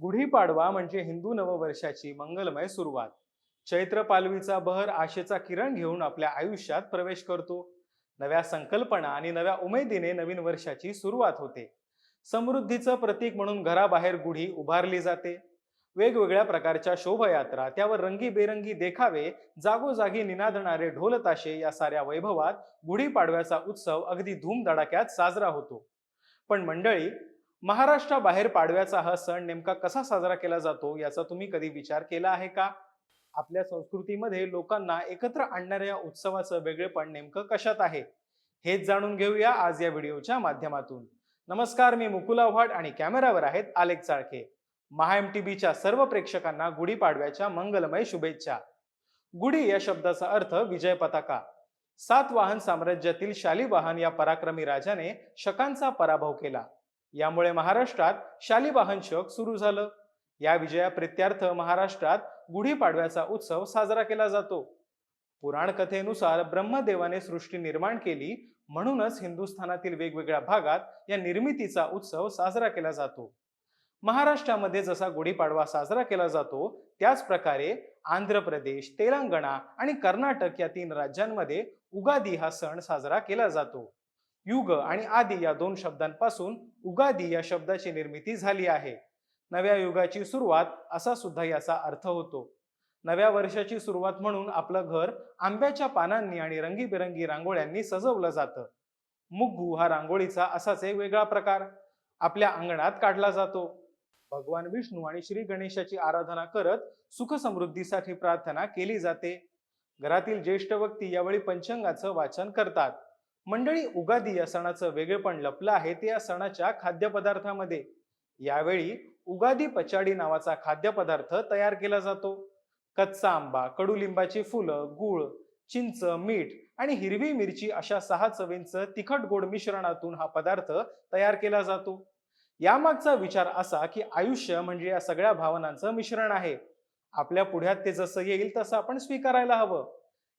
गुढीपाडवा म्हणजे हिंदू नववर्षाची मंगलमय सुरुवात. चैत्र पालवीचा बहर आशेचा किरण घेऊन आपल्या आयुष्यात प्रवेश करतो. नव्या संकल्पना आणि नव्या उमेदीने नवीन वर्षाची सुरुवात होते. समृद्धीचं प्रतीक म्हणून घराबाहेर गुढी उभारली जाते. वेगवेगळ्या प्रकारच्या शोभयात्रा त्यावर रंगीबेरंगी देखावे जागोजागी निनादणारे ढोलताशे या साऱ्या वैभवात गुढीपाडव्याचा उत्सव अगदी धूमधडाक्यात साजरा होतो. पण मंडळी महाराष्ट्राबाहेर पाडव्याचा हा सण नेमका कसा साजरा केला जातो याचा तुम्ही कधी विचार केला आहे का? आपल्या संस्कृतीमध्ये लोकांना एकत्र आणणाऱ्या या उत्सवाचं वेगळेपण नेमकं कशात आहे? हेच जाणून घेऊया आज या व्हिडिओच्या माध्यमातून. नमस्कार मी मुकुल आव्हाड आणि कॅमेरावर आहेत आलेख चाळके. महा एम टी बीच्या सर्व प्रेक्षकांना गुढीपाडव्याच्या मंगलमय शुभेच्छा. गुढी या शब्दाचा अर्थ विजय पताका. सातवाहन साम्राज्यातील शालिवाहन या पराक्रमी राजाने शकांचा पराभव केला. यामुळे महाराष्ट्रात शालिवाहन शक सुरू झालं. या विजया प्रित्यार्थ महाराष्ट्रात गुढीपाडव्याचा उत्सव साजरा केला जातो. पुराण कथेनुसार ब्रह्मदेवाने सृष्टी निर्माण केली म्हणूनच हिंदुस्थानातील वेगवेगळ्या भागात या निर्मितीचा उत्सव साजरा केला जातो. महाराष्ट्रामध्ये जसा गुढीपाडवा साजरा केला जातो त्याच प्रकारे आंध्र प्रदेश तेलंगणा आणि कर्नाटक या तीन राज्यांमध्ये उगादी हा सण साजरा केला जातो. युग आणि आदी या दोन शब्दांपासून उगादी या शब्दाची निर्मिती झाली आहे. नव्या युगाची सुरुवात असा सुद्धा याचा अर्थ होतो. नव्या वर्षाची सुरुवात म्हणून आपलं घर आंब्याच्या पानांनी आणि रंगीबेरंगी रांगोळ्यांनी सजवलं जातं. मुग्गू हा रांगोळीचा असाच एक वेगळा प्रकार. आपल्या अंगणात काढला जातो. भगवान विष्णू आणि श्री गणेशाची आराधना करत सुख समृद्धीसाठी प्रार्थना केली जाते. घरातील ज्येष्ठ व्यक्ती यावेळी पंचांगाचं वाचन करतात. मंडळी उगादी या सणाचं वेगळेपण लपलं आहे ते या सणाच्या खाद्यपदार्थामध्ये. यावेळी उगादी पचाडी नावाचा खाद्यपदार्थ तयार केला जातो. कच्चा आंबा कडुलिंबाची फुलं गुळ चिंच मीठ आणि हिरवी मिरची अशा सहा चवींचं तिखट गोड मिश्रणातून हा पदार्थ तयार केला जातो. यामागचा विचार असा की आयुष्य म्हणजे या सगळ्या भावनांचं मिश्रण आहे. आपल्या पुढ्यात ते जसं येईल तसं आपण स्वीकारायला हवं.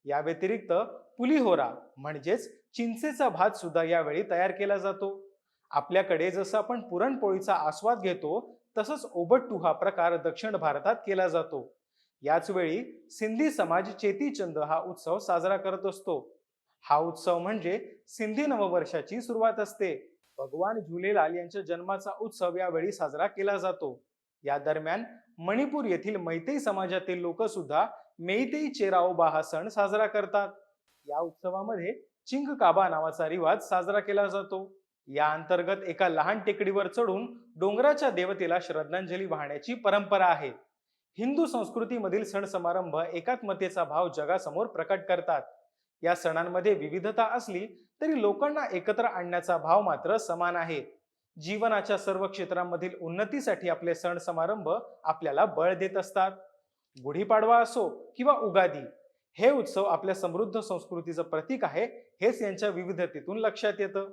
या व्यतिरिक्त पुलिहोरा म्हणजेच चिंचेचा भात सुद्धा यावेळी तयार केला जातो. आपल्याकडे जसं आपण पुरणपोळीचा आस्वाद घेतो तसंच ओबट्टू हा प्रकार दक्षिण भारतात केला जातो. याच वेळी सिंधी समाज चेतीचंद हा उत्सव साजरा करत असतो. हा उत्सव म्हणजे सिंधी नववर्षाची सुरुवात असते. भगवान झुलेलाल यांच्या जन्माचा उत्सव यावेळी साजरा केला जातो. या दरम्यान मणिपूर येथील मैतेई समाजातील लोक सुद्धा मेईतेई चेराओबा हा सण साजरा करतात. या उत्सवामध्ये चिंग काबा नावाचा रिवाज साजरा केला जातो. या अंतर्गत एका लहान टेकडीवर चढून डोंगराच्या देवतेला श्रद्धांजली वाहण्याची परंपरा आहे. हिंदू संस्कृतीमधील सण समारंभ एकात्मतेचा भाव जगासमोर प्रकट करतात. या सणांमध्ये विविधता असली तरी लोकांना एकत्र आणण्याचा भाव मात्र समान आहे. जीवनाच्या सर्व क्षेत्रांमधील उन्नतीसाठी आपले सण समारंभ आपल्याला बळ देत असतात. गुढीपाडवा असो किंवा उगादी हे उत्सव आपल्या समृद्ध संस्कृतीचं प्रतीक आहे हेच यांच्या विविधतेतून लक्षात येतं.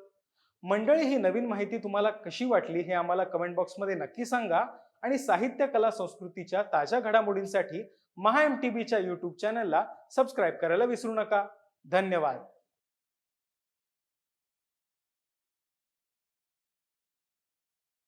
मंडळी ही नवीन माहिती तुम्हाला कशी वाटली हे आम्हाला कमेंट बॉक्समध्ये नक्की सांगा आणि साहित्य कला संस्कृतीच्या ताज्या घडामोडींसाठी महा एम टी बीच्या युट्यूब चॅनलला सबस्क्राईब करायला विसरू नका. धन्यवाद.